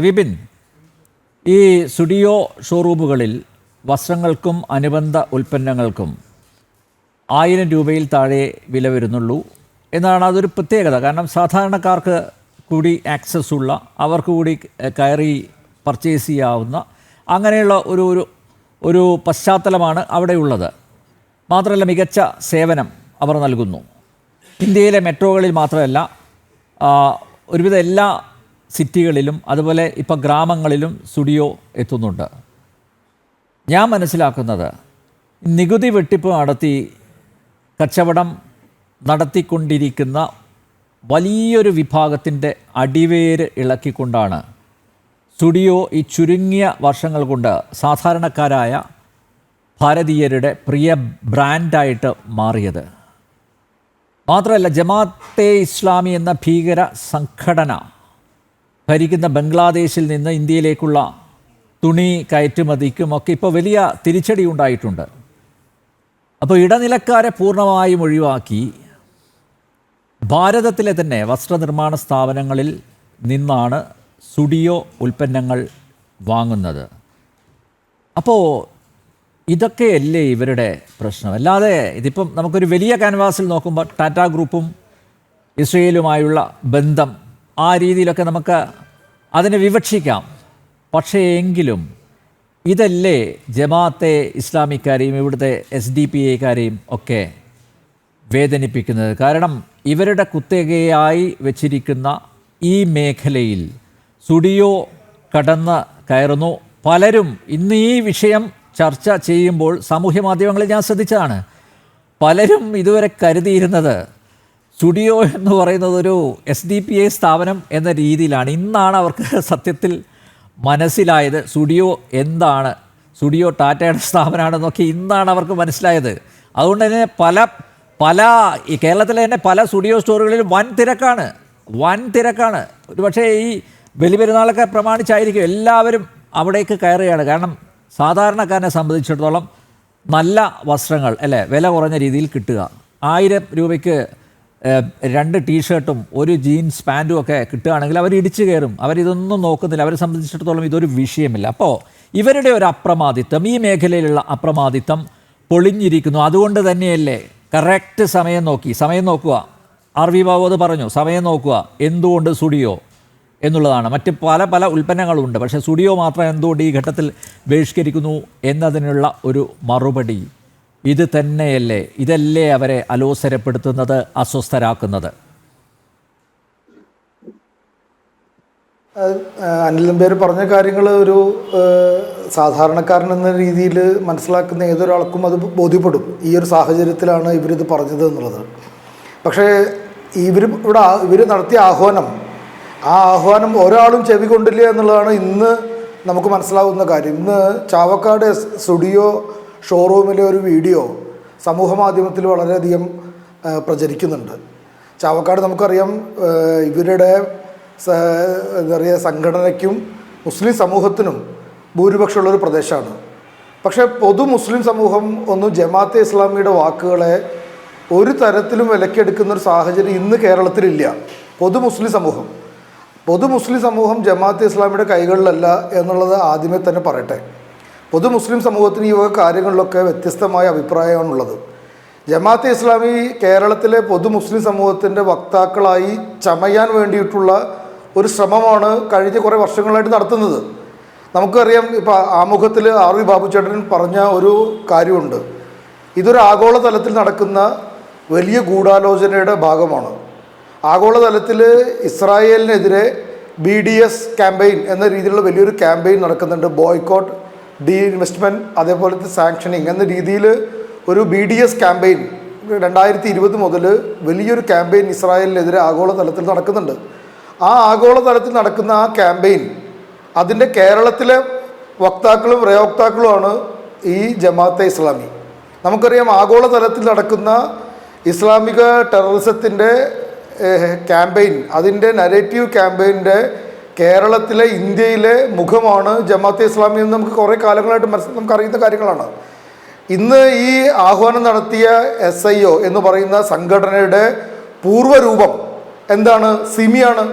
വിപിൻ ഈ സ്റ്റുഡിയോ ഷോറൂമുകളിൽ വസ്ത്രങ്ങൾക്കും അനുബന്ധ ഉൽപ്പന്നങ്ങൾക്കും ആയിരം രൂപയിൽ താഴെ വില വരുന്നുള്ളൂ എന്നാണ് അതൊരു പ്രത്യേകത. കാരണം സാധാരണക്കാർക്ക് കൂടി ആക്സസ് ഉള്ള അവർക്ക് കൂടി കയറി പർച്ചേസ് ചെയ്യാവുന്ന അങ്ങനെയുള്ള ഒരു ഒരു ഒരു പശ്ചാത്തലമാണ് അവിടെ ഉള്ളത്. മാത്രമല്ല മികച്ച സേവനം അവർ നൽകുന്നു. ഇന്ത്യയിലെ മെട്രോകളിൽ മാത്രമല്ല ഒരുവിധം ഒരുവിധ എല്ലാ സിറ്റികളിലും അതുപോലെ ഇപ്പോൾ ഗ്രാമങ്ങളിലും സ്റ്റുഡിയോ എത്തുന്നുണ്ട്. ഞാൻ മനസ്സിലാക്കുന്നത് നികുതി വെട്ടിപ്പ് നടത്തി കച്ചവടം നടത്തിക്കൊണ്ടിരിക്കുന്ന വലിയൊരു വിഭാഗത്തിന്റെ അടിവേര് ഇളക്കിക്കൊണ്ടാണ് സ്റ്റുഡിയോ ഈ ചുരുങ്ങിയ വർഷങ്ങൾ കൊണ്ട് സാധാരണക്കാരായ ഭാരതീയരുടെ പ്രിയ ബ്രാൻഡായിട്ട് മാറിയത്. മാത്രമല്ല ജമാഅത്തെ ഇസ്ലാമി എന്ന ഭീകര സംഘടന ഭരിക്കുന്ന ബംഗ്ലാദേശിൽ നിന്ന് ഇന്ത്യയിലേക്കുള്ള തുണി കയറ്റുമതിക്കും ഒക്കെ ഇപ്പോൾ വലിയ തിരിച്ചടി ഉണ്ടായിട്ടുണ്ട്. അപ്പോൾ ഇടനിലക്കാരെ പൂർണമായും ഒഴിവാക്കി ഭാരതത്തിലെ തന്നെ വസ്ത്രനിർമ്മാണ സ്ഥാപനങ്ങളിൽ നിന്നാണ് സുഡിയോ ഉൽപ്പന്നങ്ങൾ വാങ്ങുന്നത്. അപ്പോൾ ഇതൊക്കെയല്ലേ ഇവരുടെ പ്രശ്നം? അല്ലാതെ ഇതിപ്പം നമുക്കൊരു വലിയ ക്യാൻവാസിൽ നോക്കുമ്പോൾ ടാറ്റ ഗ്രൂപ്പും ഇസ്രയേലുമായുള്ള ബന്ധം ആ രീതിയിലൊക്കെ നമുക്ക് അതിനെ വിവക്ഷിക്കാം. പക്ഷേ എങ്കിലും ഇതല്ലേ ജമാഅത്തെ ഇസ്ലാമിക്കാരെയും ഇവിടുത്തെ എസ് ഡി പി എക്കാരെയും ഒക്കെ വേദനിപ്പിക്കുന്നത്? കാരണം ഇവരുടെ കുത്തകയായി വച്ചിരിക്കുന്ന ഈ മേഖലയിൽ സുഡിയോ കടന്ന് കയറുന്നു. പലരും ഇന്ന് ഈ വിഷയം ചർച്ച ചെയ്യുമ്പോൾ സാമൂഹ്യ മാധ്യമങ്ങളിൽ ഞാൻ ശ്രദ്ധിച്ചതാണ്. പലരും ഇതുവരെ കരുതിയിരുന്നത് സ്റ്റുഡിയോ എന്ന് പറയുന്നത് ഒരു എസ് ഡി പി ഐ സ്ഥാപനം എന്ന രീതിയിലാണ്. ഇന്നാണ് അവർക്ക് സത്യത്തിൽ മനസ്സിലായത് സ്റ്റുഡിയോ എന്താണ് സ്റ്റുഡിയോ ടാറ്റയുടെ സ്ഥാപനമാണെന്നൊക്കെ ഇന്നാണ് അവർക്ക് മനസ്സിലായത്. അതുകൊണ്ട് തന്നെ പല പല ഈ കേരളത്തിലെ തന്നെ പല സ്റ്റുഡിയോ സ്റ്റോറുകളിലും വൻ തിരക്കാണ് വൻ തിരക്കാണ്. ഒരു പക്ഷേ ഈ ബലിപെരുന്നാളൊക്കെ പ്രമാണിച്ചായിരിക്കും എല്ലാവരും അവിടേക്ക് കയറുകയാണ്. കാരണം സാധാരണക്കാരനെ സംബന്ധിച്ചിടത്തോളം നല്ല വസ്ത്രങ്ങൾ അല്ലേ? വില കുറഞ്ഞ രീതിയിൽ കിട്ടുക. ആയിരം രൂപയ്ക്ക് രണ്ട് ടീഷർട്ടും ഒരു ജീൻസ് പാന്റും ഒക്കെ കിട്ടുകയാണെങ്കിൽ അവർ ഇടിച്ചു കയറും. അവരിതൊന്നും നോക്കുന്നില്ല. അവരെ സംബന്ധിച്ചിടത്തോളം ഇതൊരു വിഷയമില്ല. അപ്പോൾ ഇവരുടെ ഒരു അപ്രമാദിത്വം ഈ മേഖലയിലുള്ള അപ്രമാദിത്വം പൊളിഞ്ഞിരിക്കുന്നു. അതുകൊണ്ട് തന്നെയല്ലേ കറക്റ്റ് സമയം നോക്കി. സമയം നോക്കുക. ആർ വി ബാബു പറഞ്ഞു. സമയം നോക്കുക. എന്തുകൊണ്ട് സ്റ്റുഡിയോ എന്നുള്ളതാണ്. മറ്റ് പല പല ഉൽപ്പന്നങ്ങളുണ്ട്. പക്ഷേ സ്റ്റുഡിയോ മാത്രം എന്തുകൊണ്ട് ഈ ഘട്ടത്തിൽ ബഹിഷ്കരിക്കുന്നു എന്നതിനുള്ള ഒരു മറുപടി ഇത് തന്നെയല്ലേ? ഇതല്ലേ അവരെ അലോസരപ്പെടുത്തുന്നത് അസ്വസ്ഥരാക്കുന്നത്? അനിൽ നമ്പ്യാർ പറഞ്ഞ കാര്യങ്ങൾ ഒരു സാധാരണക്കാരൻ എന്ന രീതിയിൽ മനസ്സിലാക്കുന്ന ഏതൊരാൾക്കും അത് ബോധ്യപ്പെടും. ഈ ഒരു സാഹചര്യത്തിലാണ് ഇവരിത് പറഞ്ഞത് എന്നുള്ളത്. പക്ഷേ ഇവർ ഇവിടെ ഇവർ നടത്തിയ ആഹ്വാനം ആ ആഹ്വാനം ഒരാളും ചെവി കൊണ്ടില്ല എന്നുള്ളതാണ് ഇന്ന് നമുക്ക് മനസ്സിലാവുന്ന കാര്യം. ഇന്ന് ചാവക്കാട് സ്റ്റുഡിയോ ഷോറൂമിലെ ഒരു വീഡിയോ സമൂഹ മാധ്യമത്തിൽ വളരെയധികം പ്രചരിക്കുന്നുണ്ട്. ചാവക്കാട് നമുക്കറിയാം ഇവരുടെ എന്താ പറയുക സംഘടനയ്ക്കും മുസ്ലിം സമൂഹത്തിനും ഭൂരിപക്ഷമുള്ളൊരു പ്രദേശമാണ്. പക്ഷേ പൊതു മുസ്ലിം സമൂഹം ഒന്നും ജമാഅത്തെ ഇസ്ലാമിയുടെ വാക്കുകളെ ഒരു തരത്തിലും വിലക്കെടുക്കുന്ന ഒരു സാഹചര്യം ഇന്ന് കേരളത്തിലില്ല. പൊതു മുസ്ലിം സമൂഹം. പൊതു മുസ്ലിം സമൂഹം ജമാഅത്തെ ഇസ്ലാമിയുടെ കൈകളിലല്ല എന്നുള്ളത് ആദ്യമേ തന്നെ പറയട്ടെ. പൊതു മുസ്ലിം സമൂഹത്തിന് ഈ വക കാര്യങ്ങളിലൊക്കെ വ്യത്യസ്തമായ അഭിപ്രായമാണുള്ളത്. ജമാഅത്തെ ഇസ്ലാമി കേരളത്തിലെ പൊതു മുസ്ലിം സമൂഹത്തിന്റെ വക്താക്കളായി ചമയാൻ വേണ്ടിയിട്ടുള്ള ഒരു ശ്രമമാണ് കഴിഞ്ഞ കുറേ വർഷങ്ങളായിട്ട് നടത്തുന്നത്. നമുക്കറിയാം ഇപ്പോൾ ആമുഖത്തിൽ ആർ വി ബാബുചേട്ടൻ പറഞ്ഞ ഒരു കാര്യമുണ്ട്. ഇതൊരു ആഗോളതലത്തിൽ നടക്കുന്ന വലിയ ഗൂഢാലോചനയുടെ ഭാഗമാണ്. ആഗോളതലത്തിൽ ഇസ്രായേലിനെതിരെ ബി ഡി എസ് ക്യാമ്പയിൻ എന്ന രീതിയിലുള്ള വലിയൊരു ക്യാമ്പയിൻ നടക്കുന്നുണ്ട്. ബോയ്ക്കോട്ട് ഡി ഇൻവെസ്റ്റ്മെന്റ് അതേപോലത്തെ സാങ്ഷനിങ് എന്ന രീതിയിൽ ഒരു ബി ഡി എസ് ക്യാമ്പയിൻ രണ്ടായിരത്തി ഇരുപത് മുതൽ വലിയൊരു ക്യാമ്പയിൻ ഇസ്രായേലിനെതിരെ ആഗോളതലത്തിൽ നടക്കുന്നുണ്ട്. ആ ആഗോളതലത്തിൽ നടക്കുന്ന ആ ക്യാമ്പയിൻ അതിന്റെ കേരളത്തിലെ വക്താക്കളും പ്രയോക്താക്കളുമാണ് ഈ ജമാഅത്തെ ഇസ്ലാമി. നമുക്കറിയാം ആഗോളതലത്തിൽ നടക്കുന്ന ഇസ്ലാമിക ടെററിസത്തിന്റെ ക്യാമ്പയിൻ അതിന്റെ നരേറ്റീവ് ക്യാമ്പയിന്റെ കേരളത്തിലെ ഇന്ത്യയിലെ മുഖമാണ് ജമാഅത്തെ ഇസ്ലാമി എന്ന് നമുക്ക് കുറേ കാലങ്ങളായിട്ട് മനസ്സിൽ നമുക്ക് അറിയുന്ന കാര്യങ്ങളാണ്. ഇന്ന് ഈ ആഹ്വാനം നടത്തിയ എസ് ഐ ഒ എന്ന് പറയുന്ന സംഘടനയുടെ പൂർവരൂപം എന്താണ്? സിമിയാണ്.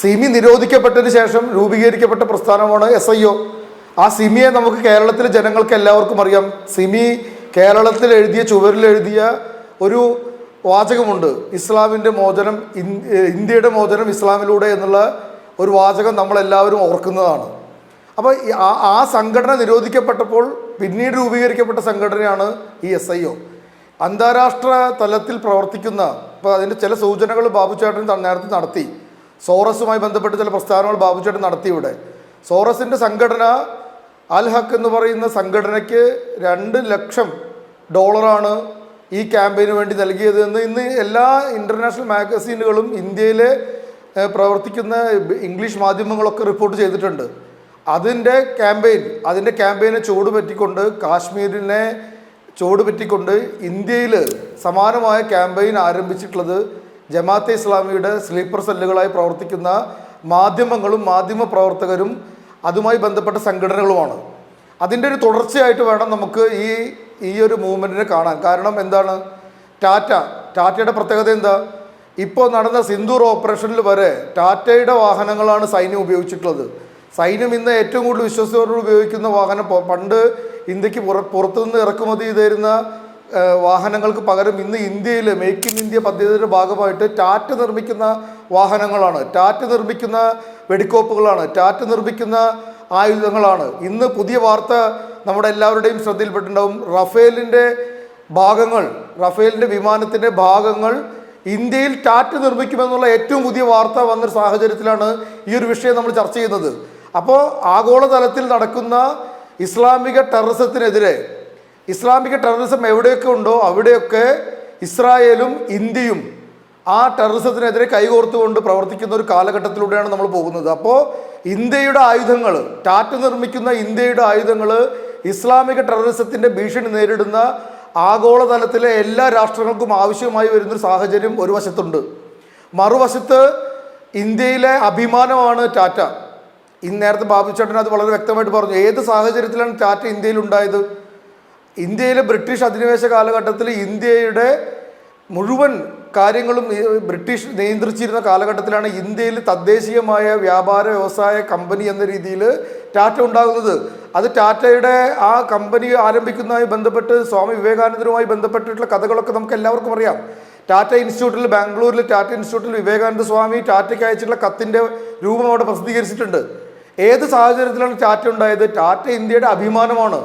സിമി നിരോധിക്കപ്പെട്ടതിന് ശേഷം രൂപീകരിക്കപ്പെട്ട പ്രസ്ഥാനമാണ് എസ് ഐ ഒ. ആ സിമിയെ നമുക്ക് കേരളത്തിലെ ജനങ്ങൾക്ക് എല്ലാവർക്കും അറിയാം. സിമി കേരളത്തിൽ എഴുതിയ ചുവരിൽ എഴുതിയ ഒരു വാചകമുണ്ട്. ഇസ്ലാമിന്റെ മോചനം ഇന്ത്യയുടെ മോചനം ഇസ്ലാമിലൂടെ എന്നുള്ള ഒരു വാചകം നമ്മളെല്ലാവരും ഓർക്കുന്നതാണ്. അപ്പോൾ ആ ആ സംഘടന നിരോധിക്കപ്പെട്ടപ്പോൾ പിന്നീട് രൂപീകരിക്കപ്പെട്ട സംഘടനയാണ് ഈ എസ് ഐ ഒ അന്താരാഷ്ട്ര തലത്തിൽ പ്രവർത്തിക്കുന്ന ഇപ്പോൾ അതിന്റെ ചില സൂചനകൾ ബാബുചേട്ടൻ നേരത്തെ നടത്തി. സോറസുമായി ബന്ധപ്പെട്ട് ചില പ്രസ്താവനകൾ ബാബുചേട്ടൻ നടത്തി ഇവിടെ. സോറസിന്റെ സംഘടന അൽ ഹക്ക് എന്ന് പറയുന്ന സംഘടനയ്ക്ക് രണ്ട് ലക്ഷം ഡോളറാണ് ഈ ക്യാമ്പയിന് വേണ്ടി നൽകിയത് എന്ന് ഇന്ന് എല്ലാ ഇന്റർനാഷണൽ മാഗസീനുകളും ഇന്ത്യയിലെ പ്രവർത്തിക്കുന്ന ഇംഗ്ലീഷ് മാധ്യമങ്ങളൊക്കെ റിപ്പോർട്ട് ചെയ്തിട്ടുണ്ട്. അതിന്റെ ക്യാമ്പയിൻ അതിന്റെ ക്യാമ്പയിനെ ചൂട് പറ്റിക്കൊണ്ട് കാശ്മീരിനെ ചൂട് പറ്റിക്കൊണ്ട് ഇന്ത്യയിൽ സമാനമായ ക്യാമ്പയിൻ ആരംഭിച്ചിട്ടുള്ളത് ജമാഅത്തെ ഇസ്ലാമിയുടെ സ്ലീപ്പർ സെല്ലുകളായി പ്രവർത്തിക്കുന്ന മാധ്യമങ്ങളും മാധ്യമ പ്രവർത്തകരും അതുമായി ബന്ധപ്പെട്ട സംഘടനകളുമാണ്. അതിന്റെ ഒരു തുടർച്ചയായിട്ട് വേണം നമുക്ക് ഈ ഈ ഒരു മൂവ്മെന്റിനെ കാണാൻ. കാരണം എന്താണ്? ടാറ്റ ടാറ്റയുടെ പ്രത്യേകത എന്താ? ഇപ്പോൾ നടന്ന സിന്ധൂർ ഓപ്പറേഷനിൽ വരെ ടാറ്റയുടെ വാഹനങ്ങളാണ് സൈന്യം ഉപയോഗിച്ചിട്ടുള്ളത്. സൈന്യം ഇന്ന് ഏറ്റവും കൂടുതൽ വിശ്വസിച്ചവരോട് ഉപയോഗിക്കുന്ന വാഹനം പണ്ട് ഇന്ത്യയ്ക്ക് പുറ പുറത്തുനിന്ന് ഇറക്കുമതി ചെയ്തിരുന്ന വാഹനങ്ങൾക്ക് പകരം ഇന്ന് ഇന്ത്യയിൽ മേക്ക് ഇൻ ഇന്ത്യ പദ്ധതിയുടെ ഭാഗമായിട്ട് ടാറ്റ നിർമ്മിക്കുന്ന വാഹനങ്ങളാണ്. ടാറ്റ നിർമ്മിക്കുന്ന വെടിക്കോപ്പുകളാണ്. ടാറ്റ നിർമ്മിക്കുന്ന ആയുധങ്ങളാണ്. ഇന്ന് പുതിയ വാർത്ത നമ്മുടെ എല്ലാവരുടെയും ശ്രദ്ധയിൽപ്പെട്ടിട്ടുണ്ടാവും. റഫേലിന്റെ ഭാഗങ്ങൾ റഫേലിന്റെ വിമാനത്തിന്റെ ഭാഗങ്ങൾ ഇന്ത്യയിൽ ടാറ്റ് നിർമ്മിക്കുമെന്നുള്ള ഏറ്റവും പുതിയ വാർത്ത വന്നൊരു സാഹചര്യത്തിലാണ് ഈ ഒരു വിഷയം നമ്മൾ ചർച്ച ചെയ്യുന്നത്. അപ്പോൾ ആഗോളതലത്തിൽ നടക്കുന്ന ഇസ്ലാമിക ടെററിസത്തിനെതിരെ ഇസ്ലാമിക ടെററിസം എവിടെയൊക്കെ ഉണ്ടോ അവിടെയൊക്കെ ഇസ്രായേലും ഇന്ത്യയും ആ ടെററിസത്തിനെതിരെ കൈകോർത്തുകൊണ്ട് പ്രവർത്തിക്കുന്ന ഒരു കാലഘട്ടത്തിലൂടെയാണ് നമ്മൾ പോകുന്നത്. അപ്പോൾ ഇന്ത്യയുടെ ആയുധങ്ങൾ ടാറ്റ നിർമ്മിക്കുന്ന ഇന്ത്യയുടെ ആയുധങ്ങൾ ഇസ്ലാമിക ടെററിസത്തിന്റെ ഭീഷണി നേരിടുന്ന ആഗോളതലത്തിലെ എല്ലാ രാഷ്ട്രങ്ങൾക്കും ആവശ്യമായി വരുന്നൊരു സാഹചര്യം ഒരു വശത്തുണ്ട്. മറുവശത്ത് ഇന്ത്യയിലെ അഭിമാനമാണ് ടാറ്റ. ഇന്ന് നേരത്തെ ബാബുചേട്ടൻ അത് വളരെ വ്യക്തമായിട്ട് പറഞ്ഞു. ഏത് സാഹചര്യത്തിലാണ് ടാറ്റ ഇന്ത്യയിൽ ഉണ്ടായത്? ഇന്ത്യയിലെ ബ്രിട്ടീഷ് അധിനിവേശ കാലഘട്ടത്തിൽ ഇന്ത്യയുടെ മുഴുവൻ കാര്യങ്ങളും ബ്രിട്ടീഷ് നിയന്ത്രിച്ചിരുന്ന കാലഘട്ടത്തിലാണ് ഇന്ത്യയിൽ തദ്ദേശീയമായ വ്യാപാര വ്യവസായ കമ്പനി എന്ന രീതിയിൽ ടാറ്റ ഉണ്ടാകുന്നത്. അത് ടാറ്റയുടെ ആ കമ്പനി ആരംഭിക്കുന്നതുമായി ബന്ധപ്പെട്ട് സ്വാമി വിവേകാനന്ദനുമായി ബന്ധപ്പെട്ടിട്ടുള്ള കഥകളൊക്കെ നമുക്ക് എല്ലാവർക്കും അറിയാം. ടാറ്റ ഇൻസ്റ്റിറ്റ്യൂട്ടിൽ ബാംഗ്ലൂരിൽ ടാറ്റ ഇൻസ്റ്റിറ്റ്യൂട്ടിൽ വിവേകാനന്ദ സ്വാമി ടാറ്റയ്ക്ക് അയച്ചിട്ടുള്ള കത്തിന്റെ രൂപം അവിടെ പ്രസിദ്ധീകരിച്ചിട്ടുണ്ട്. ഏത് സാഹചര്യത്തിലാണ് ടാറ്റ ഉണ്ടായത്? ടാറ്റ ഇന്ത്യയുടെ അഭിമാനമാണ്.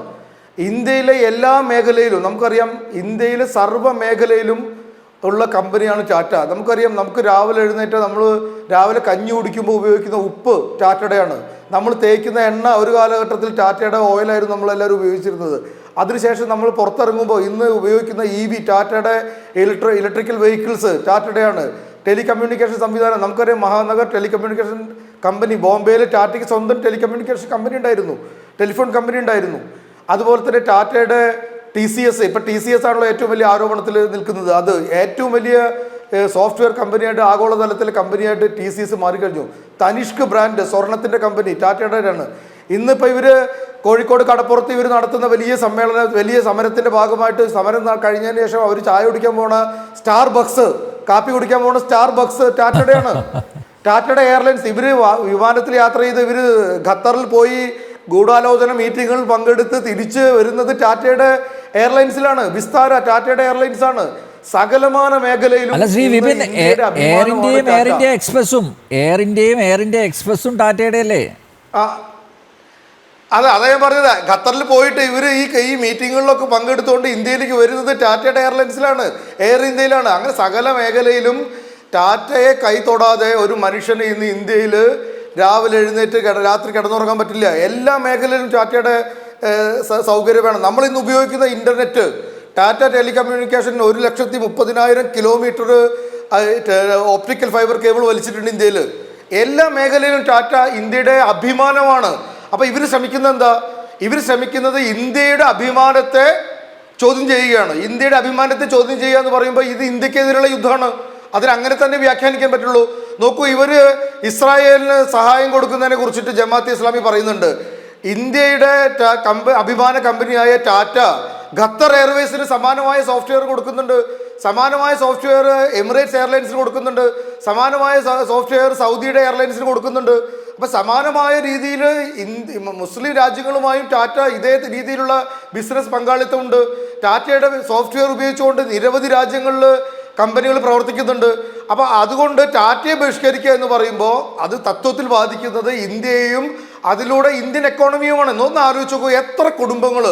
ഇന്ത്യയിലെ എല്ലാ മേഖലയിലും നമുക്കറിയാം ഇന്ത്യയിലെ സർവ മേഖലയിലും ഉള്ള കമ്പനിയാണ് ടാറ്റ. നമുക്കറിയാം നമുക്ക് രാവിലെ എഴുന്നേറ്റ് നമ്മൾ രാവിലെ കഞ്ഞി കുടിക്കുമ്പോൾ ഉപയോഗിക്കുന്ന ഉപ്പ് ടാറ്റയുടെയാണ്. നമ്മൾ തേക്കുന്ന എണ്ണ ഒരു കാലഘട്ടത്തിൽ ടാറ്റയുടെ ഓയിലായിരുന്നു നമ്മളെല്ലാവരും ഉപയോഗിച്ചിരുന്നത്. അതിനുശേഷം നമ്മൾ പുറത്തിറങ്ങുമ്പോൾ ഇന്ന് ഉപയോഗിക്കുന്ന ഇ വി ടാറ്റയുടെ ഇലക്ട്രി ഇലക്ട്രിക്കൽ വെഹിക്കിൾസ് ടാറ്റയുടെയാണ്. ടെലികമ്മ്യൂണിക്കേഷൻ സംവിധാനം നമുക്കറിയാം മഹാനഗർ ടെലികമ്മ്യൂണിക്കേഷൻ കമ്പനി ബോംബെയിൽ ടാറ്റയ്ക്ക് സ്വന്തം ടെലികമ്മ്യൂണിക്കേഷൻ കമ്പനി ഉണ്ടായിരുന്നു. ടെലിഫോൺ കമ്പനി ഉണ്ടായിരുന്നു. അതുപോലെ തന്നെ ടാറ്റയുടെ ടി സി എസ് ഇപ്പം ടി സി എസ് ആണല്ലോ ഏറ്റവും വലിയ ആരോപണത്തിൽ നിൽക്കുന്നത്. അത് ഏറ്റവും വലിയ സോഫ്റ്റ്വെയർ കമ്പനിയായിട്ട് ആഗോളതലത്തിലെ കമ്പനിയായിട്ട് ടി സി എസ് മാറിക്കഴിഞ്ഞു തനിഷ്ക് ബ്രാൻഡ് സ്വർണത്തിന്റെ കമ്പനി ടാറ്റയുടെയാണ് ഇന്നിപ്പോൾ ഇവർ കോഴിക്കോട് കടപ്പുറത്ത് ഇവർ നടത്തുന്ന വലിയ സമ്മേളന വലിയ സമരത്തിന്റെ ഭാഗമായിട്ട് സമരം കഴിഞ്ഞതിന് ശേഷം അവർ ചായ കുടിക്കാൻ പോണ സ്റ്റാർ ബക്സ് കാപ്പി കുടിക്കാൻ പോണ സ്റ്റാർ ബക്സ് ടാറ്റയുടെയാണ്. ടാറ്റയുടെ എയർലൈൻസ് ഇവർ വിമാനത്തിൽ യാത്ര ചെയ്ത് ഇവർ ഖത്തറിൽ പോയി ഗൂഢാലോചന മീറ്റിങ്ങുകളിൽ പങ്കെടുത്ത് തിരിച്ച് വരുന്നത് ടാറ്റയുടെ എയർലൈൻസിലാണ് വിസ്താര ടാറ്റയുടെ എയർലൈൻസ് ആണ് സകലമാന മേഖലയിലും അല്ല ശ്രീ വിപിൻ എയർ ഇന്ത്യയും എയർ ഇന്ത്യ എക്സ്പ്രസും എയർ ഇന്ത്യയും എയർ ഇന്ത്യ എക്സ്പ്രസും ടാറ്റയുടെ അല്ലേ? അതെ അതാ ഞാൻ പറഞ്ഞത്. ഖത്തറിൽ പോയിട്ട് ഇവർ ഈ ഈ മീറ്റിങ്ങുകളിലൊക്കെ പങ്കെടുത്തുകൊണ്ട് ഇന്ത്യയിലേക്ക് വരുന്നത് ടാറ്റയുടെ എയർലൈൻസിലാണ് എയർ ഇന്ത്യയിലാണ്. അങ്ങനെ സകല മേഖലയിലും ടാറ്റയെ കൈ തൊടാതെ ഒരു മനുഷ്യന് ഇന്ന് ഇന്ത്യയിൽ രാവിലെ എഴുന്നേറ്റ് രാത്രി കിടന്നുറങ്ങാൻ പറ്റില്ല. എല്ലാ മേഖലയിലും ടാറ്റയുടെ സൗകര്യം വേണം. നമ്മൾ ഇന്ന് ഉപയോഗിക്കുന്ന ഇന്റർനെറ്റ് ടാറ്റ ടെലികമ്മ്യൂണിക്കേഷൻ ഒരു ലക്ഷത്തി മുപ്പതിനായിരം കിലോമീറ്റർ ഓപ്റ്റിക്കൽ ഫൈബർ കേബിൾ വലിച്ചിട്ടുണ്ട് ഇന്ത്യയിൽ എല്ലാ മേഖലയിലും ടാറ്റ ഇന്ത്യയുടെ അഭിമാനമാണ്. അപ്പോൾ ഇവർ ശ്രമിക്കുന്നത് എന്താ? ഇവർ ശ്രമിക്കുന്നത് ഇന്ത്യയുടെ അഭിമാനത്തെ ചോദ്യം ചെയ്യുകയാണ്. ഇന്ത്യയുടെ അഭിമാനത്തെ ചോദ്യം ചെയ്യുക എന്ന് പറയുമ്പോൾ ഇത് ഇന്ത്യക്കെതിരെയുള്ള യുദ്ധമാണ്. അതിന് അങ്ങനെ തന്നെ വ്യാഖ്യാനിക്കാൻ പറ്റുള്ളൂ. നോക്കൂ ഇവർ ഇസ്രായേലിന് സഹായം കൊടുക്കുന്നതിനെ കുറിച്ചിട്ട് ജമാഅത്ത് ഇസ്ലാമി പറയുന്നുണ്ട്. ഇന്ത്യയുടെ കമ്പ അഭിമാന കമ്പനിയായ ടാറ്റ ഖത്തർ എയർവേസിന് സമാനമായ സോഫ്റ്റ്വെയർ കൊടുക്കുന്നുണ്ട്. സമാനമായ സോഫ്റ്റ്വെയർ എമിറേറ്റ്സ് എയർലൈൻസിന് കൊടുക്കുന്നുണ്ട്. സമാനമായ സോഫ്റ്റ്വെയർ സൗദിയുടെ എയർലൈൻസിന് കൊടുക്കുന്നുണ്ട്. അപ്പം സമാനമായ രീതിയിൽ ഇന്ത്യ മുസ്ലിം രാജ്യങ്ങളുമായും ടാറ്റ ഇതേ രീതിയിലുള്ള ബിസിനസ് പങ്കാളിത്തമുണ്ട്. ടാറ്റയുടെ സോഫ്റ്റ്വെയർ ഉപയോഗിച്ചുകൊണ്ട് നിരവധി രാജ്യങ്ങളിൽ കമ്പനികൾ പ്രവർത്തിക്കുന്നുണ്ട്. അപ്പോൾ അതുകൊണ്ട് ടാറ്റയെ ബഹിഷ്കരിക്കുക എന്ന് പറയുമ്പോൾ അത് തത്വത്തിൽ ബാധിക്കുന്നത് ഇന്ത്യയെയും അതിലൂടെ ഇന്ത്യൻ എക്കോണമിയുമാണ് എന്നൊന്ന് ആലോചിച്ച് നോക്കൂ എത്ര കുടുംബങ്ങൾ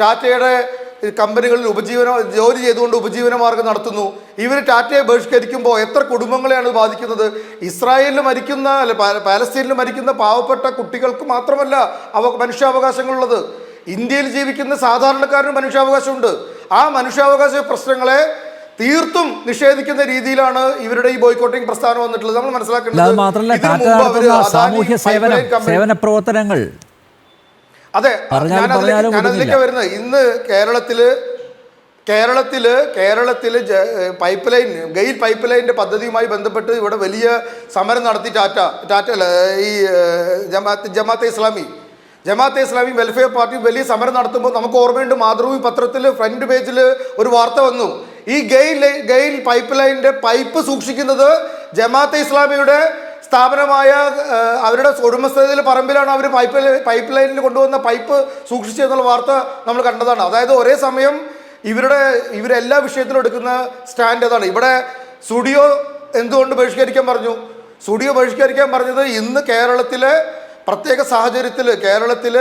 ടാറ്റയുടെ കമ്പനികളിൽ ഉപജീവന ജോലി ചെയ്തുകൊണ്ട് ഉപജീവന മാർഗം നടത്തുന്നു. ഇവർ ടാറ്റയെ ബഹിഷ്കരിക്കുമ്പോൾ എത്ര കുടുംബങ്ങളെയാണ് ബാധിക്കുന്നത്? ഇസ്രായേലിൽ മരിക്കുന്ന അല്ല പാലസ്തീനിൽ മരിക്കുന്ന പാവപ്പെട്ട കുട്ടികൾക്ക് മാത്രമല്ല അവ മനുഷ്യാവകാശങ്ങളുള്ളത്. ഇന്ത്യയിൽ ജീവിക്കുന്ന സാധാരണക്കാരന് മനുഷ്യാവകാശമുണ്ട്. ആ മനുഷ്യാവകാശ പ്രശ്നങ്ങളെ തീർത്തും നിഷേധിക്കുന്ന രീതിയിലാണ് ഇവരുടെ ഈ ബോയ്ക്കോട്ടിംഗ് പ്രസ്ഥാനം വന്നിട്ടുള്ളത്. നമ്മൾ മനസ്സിലാക്കുന്നത് മനസ്സിലാക്കേണ്ടത് മാത്രമല്ല സാമൂഹ്യ സേവനം സേവന പ്രവർത്തനങ്ങൾ. അതെ ഞാനതിലേക്ക്. വരുന്നത്. ഇന്ന് കേരളത്തിൽ കേരളത്തിൽ കേരളത്തിൽ പൈപ്പ് ലൈൻ ഗെയിൽ പൈപ്പ് ലൈനിന്റെ പദ്ധതിയുമായി ബന്ധപ്പെട്ട് ഇവിടെ വലിയ സമരം നടത്തി ടാറ്റ ടാറ്റ ഈ ജമാ ജമാഅത്ത് ജമാഅത്തെ ഇസ്ലാമി ജമാഅത്തെ ഇസ്ലാമി വെൽഫെയർ പാർട്ടി വലിയ സമരം നടത്തുമ്പോൾ നമുക്ക് ഓർമ്മയുണ്ട് മാതൃഭൂമി പത്രത്തിൽ ഫ്രണ്ട് പേജിൽ ഒരു വാർത്ത വന്നു. ഈ ഗെയിൽ ഗെയിൽ പൈപ്പ് ലൈനിന്റെ പൈപ്പ് സൂക്ഷിക്കുന്നത് ജമാഅത്തെ ഇസ്ലാമിയുടെ സ്ഥാപനമായ അവരുടെ ഉടമസ്ഥതയിൽ പറമ്പിലാണ് അവർ പൈപ്പ് പൈപ്പ് ലൈനിൽ കൊണ്ടുവന്ന പൈപ്പ് സൂക്ഷിച്ചെന്നുള്ള വാർത്ത നമ്മൾ കണ്ടതാണ്. അതായത് ഒരേ സമയം ഇവരുടെ ഇവരെല്ലാ വിഷയത്തിലും എടുക്കുന്ന സ്റ്റാൻഡ് അതാണ്. ഇവിടെ സ്റ്റുഡിയോ എന്തുകൊണ്ട് ബഹിഷ്കരിക്കാൻ പറഞ്ഞു? സ്റ്റുഡിയോ ബഹിഷ്കരിക്കാൻ പറഞ്ഞത് ഇന്ന് കേരളത്തിലെ പ്രത്യേക സാഹചര്യത്തിൽ കേരളത്തിൽ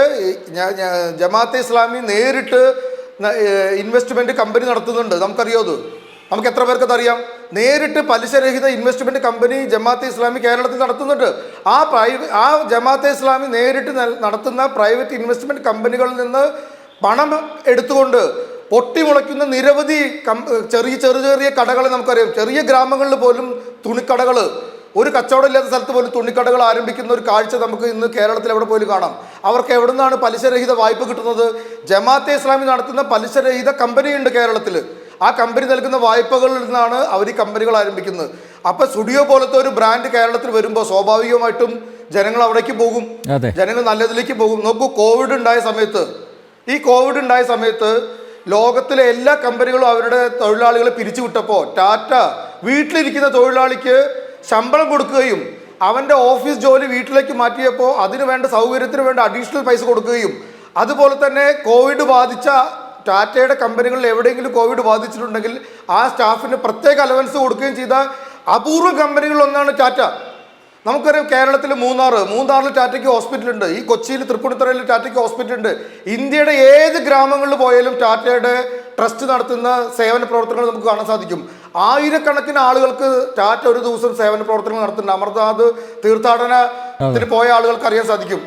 ജമാഅത്തെ ഇസ്ലാമി നേരിട്ട് ഇൻവെസ്റ്റ്മെന്റ് കമ്പനി നടത്തുന്നുണ്ട്. നമുക്കറിയോ അത്. നമുക്ക് എത്ര പേർക്ക് അറിയാം നേരിട്ട് പലിശരഹിത ഇൻവെസ്റ്റ്മെന്റ് കമ്പനി ജമാഅത്തെ ഇസ്ലാമി കേരളത്തിൽ നടത്തുന്നുണ്ട്. ആ പ്രൈവ ആ ജമാഅത്തെ ഇസ്ലാമി നേരിട്ട് നടത്തുന്ന പ്രൈവറ്റ് ഇൻവെസ്റ്റ്മെന്റ് കമ്പനികളിൽ നിന്ന് പണം എടുത്തുകൊണ്ട് പൊട്ടിമുളയ്ക്കുന്ന നിരവധി ചെറിയ ചെറിയ ചെറിയ കടകൾ നമുക്കറിയാം. ചെറിയ ഗ്രാമങ്ങളിൽ പോലും തുണിക്കടകൾ ഒരു കച്ചവടം ഇല്ലാത്ത സ്ഥലത്ത് പോലും തുണിക്കടകൾ ആരംഭിക്കുന്ന ഒരു കാഴ്ച നമുക്ക് ഇന്ന് കേരളത്തിൽ എവിടെ പോലും കാണാം. അവർക്ക് എവിടെ നിന്നാണ് പലിശരഹിത വായ്പ കിട്ടുന്നത്? ജമാഅത്തെ ഇസ്ലാമി നടത്തുന്ന പലിശരഹിത കമ്പനിയുണ്ട് കേരളത്തിൽ ആ കമ്പനി നൽകുന്ന വായ്പകളിൽ നിന്നാണ് അവർ ഈ കമ്പനികൾ ആരംഭിക്കുന്നത്. അപ്പോൾ സ്റ്റുഡിയോ പോലത്തെ ഒരു ബ്രാൻഡ് കേരളത്തിൽ വരുമ്പോൾ സ്വാഭാവികമായിട്ടും ജനങ്ങൾ അവിടേക്ക് പോകും. ജനങ്ങൾ നല്ലതിലേക്ക് പോകും. നോക്കൂ കോവിഡ് ഉണ്ടായ സമയത്ത് ഈ കോവിഡ് ഉണ്ടായ സമയത്ത് ലോകത്തിലെ എല്ലാ കമ്പനികളും അവരുടെ തൊഴിലാളികളെ പിരിച്ചുവിട്ടപ്പോൾ ടാറ്റ വീട്ടിലിരിക്കുന്ന തൊഴിലാളിക്ക് ശമ്പളം കൊടുക്കുകയും അവന്റെ ഓഫീസ് ജോലി വീട്ടിലേക്ക് മാറ്റിയപ്പോൾ അതിന് വേണ്ട സൗകര്യത്തിന് വേണ്ട അഡീഷണൽ പൈസ കൊടുക്കുകയും. അതുപോലെ തന്നെ കോവിഡ് ബാധിച്ച ടാറ്റയുടെ കമ്പനികളിൽ എവിടെയെങ്കിലും കോവിഡ് ബാധിച്ചിട്ടുണ്ടെങ്കിൽ ആ സ്റ്റാഫിന് പ്രത്യേക അലവൻസ് കൊടുക്കുകയും ചെയ്ത അപൂർവ കമ്പനികളിലൊന്നാണ് ടാറ്റ. നമുക്കറിയാം കേരളത്തിൽ മൂന്നാർ മൂന്നാറിൽ ടാറ്റയ്ക്ക് ഹോസ്പിറ്റലുണ്ട് ഈ കൊച്ചിയിൽ തൃപ്പൂണിത്തുറയിൽ ടാറ്റയ്ക്ക് ഹോസ്പിറ്റലുണ്ട് ഇന്ത്യയുടെ ഏത് ഗ്രാമങ്ങളിൽ പോയാലും ടാറ്റയുടെ ട്രസ്റ്റ് നടത്തുന്ന സേവന പ്രവർത്തനങ്ങൾ നമുക്ക് കാണാൻ സാധിക്കും. ആയിരക്കണക്കിന് ആളുകൾക്ക് ടാറ്റ ഒരു ദിവസം സേവന പ്രവർത്തനങ്ങൾ നടത്തുന്നുണ്ട്. അമർനാഥ് തീർത്ഥാടനത്തിന് പോയ ആളുകൾക്ക് അറിയാൻ സാധിക്കും.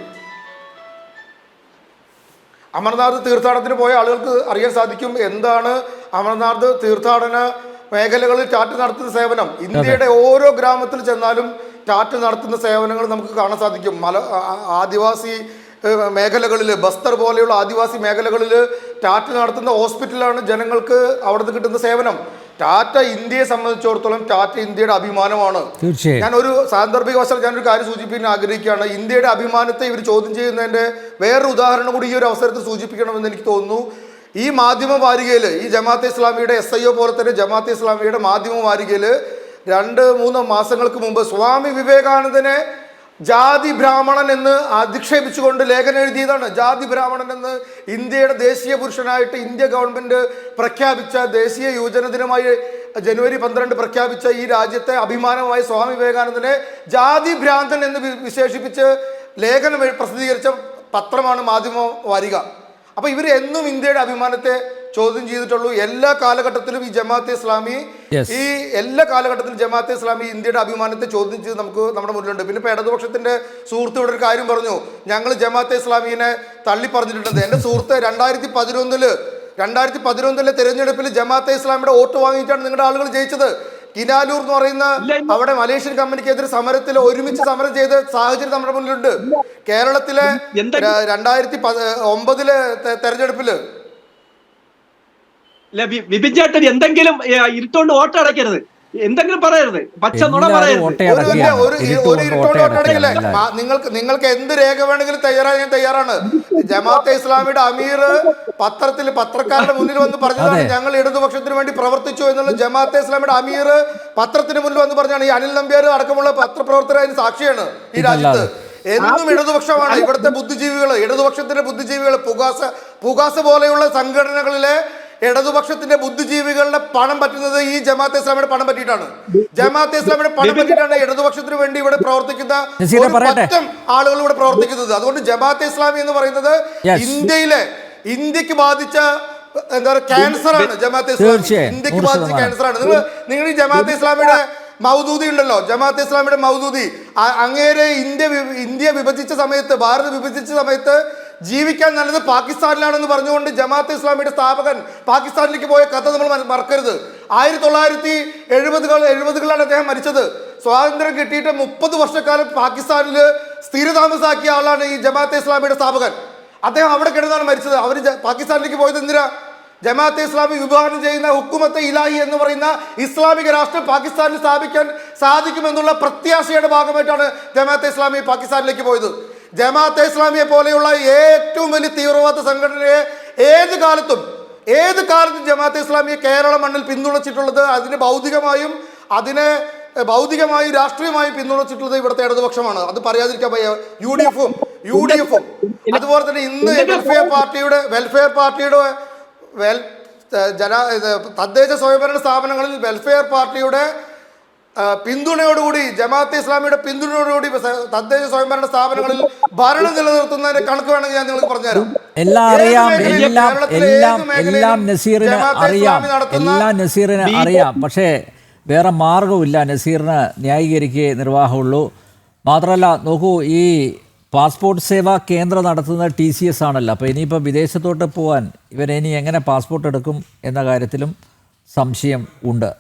അമർനാഥ് തീർത്ഥാടനത്തിന് പോയ ആളുകൾക്ക് അറിയാൻ സാധിക്കും എന്താണ് അമർനാഥ് തീർത്ഥാടന മേഖലകളിൽ ടാറ്റ നടത്തുന്ന സേവനം. ഇന്ത്യയുടെ ഓരോ ഗ്രാമത്തിൽ ചെന്നാലും ടാറ്റ നടത്തുന്ന സേവനങ്ങൾ നമുക്ക് കാണാൻ സാധിക്കും. മല ആദിവാസി മേഖലകളിൽ ബസ്തർ പോലെയുള്ള ആദിവാസി മേഖലകളിൽ ടാറ്റ നടത്തുന്ന ഹോസ്പിറ്റലാണ് ജനങ്ങൾക്ക് അവിടുന്ന് കിട്ടുന്ന സേവനം. ടാറ്റ ഇന്ത്യയെ സംബന്ധിച്ചിടത്തോളം ടാറ്റ ഇന്ത്യയുടെ അഭിമാനമാണ്. തീർച്ചയായും. ഞാൻ ഒരു സാന്ദർഭിക വശം ഞാനൊരു കാര്യം സൂചിപ്പിക്കാൻ ആഗ്രഹിക്കുകയാണ്. ഇന്ത്യയുടെ അഭിമാനത്തെ ഇവർ ചോദ്യം ചെയ്യുന്നതിന്റെ വേറൊരു ഉദാഹരണം കൂടി ഈ ഒരു അവസരത്തിൽ സൂചിപ്പിക്കണമെന്ന് എനിക്ക് തോന്നുന്നു. ഈ മാധ്യമ വാരികയിൽ ഈ ജമാഅത്തെ ഇസ്ലാമിയുടെ എസ് ഐ ഒ പോലെ തന്നെ ജമാഅത്തെ ഇസ്ലാമിയുടെ മാധ്യമ വാരികയിൽ രണ്ട് മൂന്ന് മാസങ്ങൾക്ക് മുമ്പ് സ്വാമി വിവേകാനന്ദനെ ജാതി ബ്രാഹ്മണൻ എന്ന് അധിക്ഷേപിച്ചുകൊണ്ട് ലേഖനം എഴുതിയതാണ്. ജാതി ബ്രാഹ്മണൻ എന്ന് ഇന്ത്യയുടെ ദേശീയ പുരുഷനായിട്ട് ഇന്ത്യ ഗവൺമെന്റ് പ്രഖ്യാപിച്ച ദേശീയ യുവജന ദിനമായി ജനുവരി പന്ത്രണ്ട് പ്രഖ്യാപിച്ച ഈ രാജ്യത്തെ അഭിമാനമായ സ്വാമി വിവേകാനന്ദനെ ജാതി ഭ്രാന്തൻ എന്ന് വിശേഷിപ്പിച്ച് ലേഖനം പ്രസിദ്ധീകരിച്ച പത്രമാണ് മാധ്യമ വാരിക. അപ്പൊ ഇവർ എന്നും ഇന്ത്യയുടെ അഭിമാനത്തെ ചോദ്യം ചെയ്തിട്ടുള്ളൂ. എല്ലാ കാലഘട്ടത്തിലും ഈ ജമാഅത്തെ ഇസ്ലാമി ഈ എല്ലാ കാലഘട്ടത്തിലും ജമാഅത്തെ ഇസ്ലാമി ഇന്ത്യയുടെ അഭിമാനത്തെ ചോദ്യം ചെയ്ത് നമുക്ക് നമ്മുടെ മുന്നിലുണ്ട്. പിന്നെ ഇപ്പൊ ഇടതുപക്ഷത്തിന്റെ സുഹൃത്ത് ഇവിടെ ഒരു കാര്യം പറഞ്ഞു. ഞങ്ങൾ ജമാഅത്തെ ഇസ്ലാമിനെ തള്ളി പറഞ്ഞിട്ടുണ്ട് എന്റെ സുഹൃത്ത് രണ്ടായിരത്തി പതിനൊന്നിൽ രണ്ടായിരത്തി പതിനൊന്നിലെ തെരഞ്ഞെടുപ്പിൽ ജമാഅത്തെ ഇസ്ലാമിയുടെ വോട്ട് വാങ്ങിയിട്ടാണ് നിങ്ങളുടെ ആളുകൾ ജയിച്ചത്. കിനാലൂർ എന്ന് പറയുന്ന. അവിടെ മലേഷ്യൻ കമ്പനിക്കെതിരെ സമരത്തിൽ ഒരുമിച്ച് സമരം ചെയ്ത സാഹചര്യം നമ്മുടെ മുന്നിലുണ്ട്. കേരളത്തിലെ രണ്ടായിരത്തി ഒമ്പതിലെ തെരഞ്ഞെടുപ്പിൽ ബിപിൻ ചേട്ടൻ എന്തെങ്കിലും ഇരുട്ടോണ്ട് വോട്ട് അടയ്ക്കരുത്. എന്തെങ്കിലും പറയരുത്. പച്ച നുണ പറയരുത്. ഒരു ഇരുട്ടോണ്ട് നിങ്ങൾക്ക് നിങ്ങൾക്ക് എന്ത് രേഖ വേണമെങ്കിലും തയ്യാറായി ഞാൻ തയ്യാറാണ്. ജമാഅത്തെ ഇസ്ലാമിയുടെ അമീർ പത്രത്തിൽ പത്രക്കാരുടെ മുന്നിൽ വന്ന് പറഞ്ഞതാണ് ഞങ്ങൾ ഇടതുപക്ഷത്തിന് വേണ്ടി പ്രവർത്തിച്ചു എന്നുള്ള ജമാഅത്തെ ഇസ്ലാമിയുടെ അമീർ പത്രത്തിന് മുന്നിൽ വന്ന് പറഞ്ഞാണ് ഈ അനിൽ നമ്പ്യാർ അടക്കമുള്ള പത്രപ്രവർത്തകർ അതിന് സാക്ഷിയാണ് ഈ രാജ്യത്ത്. എന്നും ഇടതുപക്ഷമാണ്. ഇവിടുത്തെ ബുദ്ധിജീവികൾ ഇടതുപക്ഷത്തിന്റെ ബുദ്ധിജീവികൾ പുകാസ പുകാസ പോലെയുള്ള സംഘടനകളിലെ ഇടതുപക്ഷത്തിന്റെ ബുദ്ധിജീവികളുടെ പണം പറ്റുന്നത് ഈ ജമാഅത്ത് ഇസ്ലാമിയുടെ പണം പറ്റിയിട്ടാണ്. ജമാഅത്ത് ഇസ്ലാമിയുടെ പണം പറ്റിയിട്ടാണ് ഇടതുപക്ഷത്തിന് വേണ്ടി ഇവിടെ പ്രവർത്തിക്കുന്ന. പറ്റം ആളുകൾ ഇവിടെ പ്രവർത്തിക്കുന്നത്. അതുകൊണ്ട് ജമാഅത്ത് ഇസ്ലാമി എന്ന് പറയുന്നത് ഇന്ത്യയിലെ ഇന്ത്യയ്ക്ക് ബാധിച്ച എന്താ പറയുക ക്യാൻസർ ആണ് ജമാഅത്ത് ഇസ്ലാമി. ഇന്ത്യയ്ക്ക് ബാധിച്ച ക്യാൻസർ ആണ് നിങ്ങൾ നിങ്ങൾ ഈ ജമാഅത്ത് ഇസ്ലാമിയുടെ മൗദൂദി ഉണ്ടല്ലോ. ജമാഅത്ത് ഇസ്ലാമിയുടെ മൗദൂദി. അങ്ങേരെ ഇന്ത്യ ഇന്ത്യ വിഭജിച്ച സമയത്ത് ഭാരത് വിഭജിച്ച സമയത്ത് ജീവിക്കാൻ നല്ലത് പാകിസ്ഥാനിലാണെന്ന് പറഞ്ഞുകൊണ്ട് ജമാഅത്ത് ഇസ്ലാമിയുടെ സ്ഥാപകൻ പാകിസ്ഥാനിലേക്ക് പോയ കഥ നമ്മൾ മറക്കരുത്. ആയിരത്തി തൊള്ളായിരത്തി എഴുപതുകൾ എഴുപതുകളിലാണ് അദ്ദേഹം മരിച്ചത്. സ്വാതന്ത്ര്യം കിട്ടിയിട്ട് മുപ്പത് വർഷക്കാലം പാകിസ്ഥാനിൽ സ്ഥിരതാമസാക്കിയ ആളാണ് ഈ ജമാഅത്തെ ഇസ്ലാമിയുടെ സ്ഥാപകൻ. അദ്ദേഹം അവിടെ കിടന്നാണ് മരിച്ചത്. അവർ പാകിസ്ഥാനിലേക്ക് പോയത് എന്തിനാ? ജമാഅത്തെ ഇസ്ലാമി വിഭാവനം ചെയ്യുന്ന ഹുക്കുമത്തെ ഇലാഹി എന്ന് പറയുന്ന ഇസ്ലാമിക രാഷ്ട്രം പാകിസ്ഥാനിൽ സ്ഥാപിക്കാൻ സാധിക്കുമെന്നുള്ള പ്രത്യാശയുടെ ഭാഗമായിട്ടാണ് ജമാഅത്തെ ഇസ്ലാമി പാകിസ്ഥാനിലേക്ക് പോയത്. ജമാഅത്തെ ഇസ്ലാമിയെ പോലെയുള്ള ഏറ്റവും വലിയ തീവ്രവാദ സംഘടനയെ ഏത് കാലത്തും ഏത് കാലത്തും ജമാഅത്തെ ഇസ്ലാമിയെ കേരള മണ്ണിൽ പിന്തുണച്ചിട്ടുള്ളത് അതിന് ഭൗതികമായും അതിനെ ഭൗതികമായും രാഷ്ട്രീയമായും പിന്തുണച്ചിട്ടുള്ളത് ഇവിടുത്തെ ഇടതുപക്ഷമാണ്. അത് പറയാതിരിക്കാൻ വയ്യ. യു ഡി എഫും യു ഡി എഫും അതുപോലെ തന്നെ ഇന്ന് വെൽഫെയർ പാർട്ടിയുടെ വെൽഫെയർ പാർട്ടിയുടെ വെൽ ജന തദ്ദേശ സ്വയംഭരണ സ്ഥാപനങ്ങളിൽ വെൽഫെയർ പാർട്ടിയുടെ പിന്തുണയോടുകൂടി ജമാഅത്തെ ഇസ്ലാമിയുടെ പിന്തുണയോടുകൂടി തദ്ദേശ സ്വയംഭരണ സ്ഥാപനങ്ങളിൽ ഭരണം നിലനിർത്തുന്നതിന്റെ കണക്ക് വേണമെങ്കിൽ ഞാൻ നിങ്ങൾക്ക് പറഞ്ഞുതരാം. എല്ലാം അറിയാം എല്ലാം എല്ലാം എല്ലാം നസീറിന് അറിയാം എല്ലാം നസീറിന് അറിയാം. പക്ഷേ വേറെ മാർഗമില്ല നസീറിന് ന്യായീകരിക്കേ നിർവാഹമുള്ളൂ. മാത്രമല്ല നോക്കൂ ഈ പാസ്പോർട്ട് സേവാ കേന്ദ്രം നടത്തുന്ന ടി സി എസ് ആണല്ലോ. അപ്പോൾ ഇനിയിപ്പോൾ വിദേശത്തോട്ട് പോകാൻ ഇവരിനി എങ്ങനെ പാസ്പോർട്ട് എടുക്കും എന്ന കാര്യത്തിലും സംശയം ഉണ്ട്.